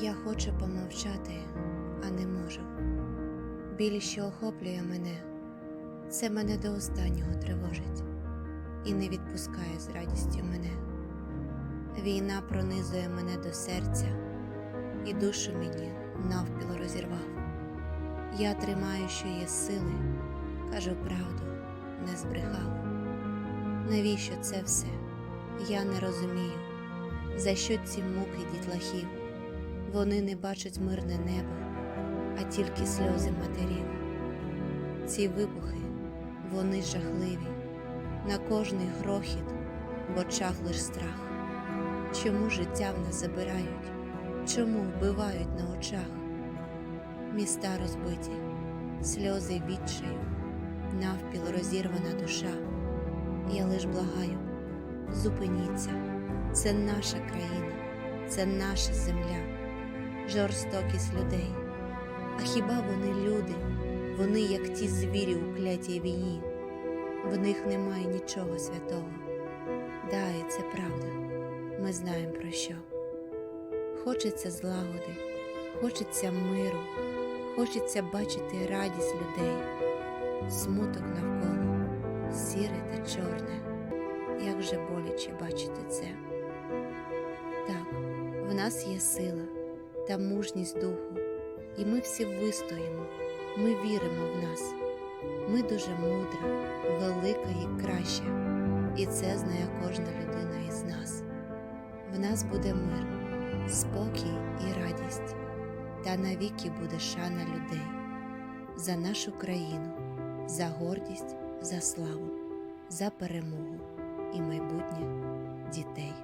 Я хочу помовчати, а не можу. Біль, що охоплює мене, це мене до останнього тривожить і не відпускає з радістю мене. Війна пронизує мене до серця, і душу мені навпіл розірвав. Я тримаю, що є сили, кажу правду, не збрехав. Навіщо це все? Я не розумію, за що ці муки дітлахів. Вони не бачать мирне небо, а тільки сльози матерів. Ці вибухи, вони жахливі, на кожний грохіт в очах лиш страх. Чому життя в нас забирають? Чому вбивають на очах? Міста розбиті, сльози відчаю, навпіл розірвана душа. Я лиш благаю, зупиніться, це наша країна, це наша земля, жорстокість людей. А хіба вони люди? Вони, як ті звірі у клятій війні, в них немає нічого святого. Да, це правда, ми знаємо про що. Хочеться злагоди, хочеться миру, хочеться бачити радість людей, смуток навколо, сіре та чорне, як же боляче бачити це. Так, в нас є сила та мужність духу, і ми всі вистоїмо, ми віримо в нас. Ми дуже мудра, велика і краща, і це знає кожна людина із нас. В нас буде мир, спокій і радість, та навіки буде шана людей за нашу країну, за гордість, за славу, за перемогу і майбутнє дітей.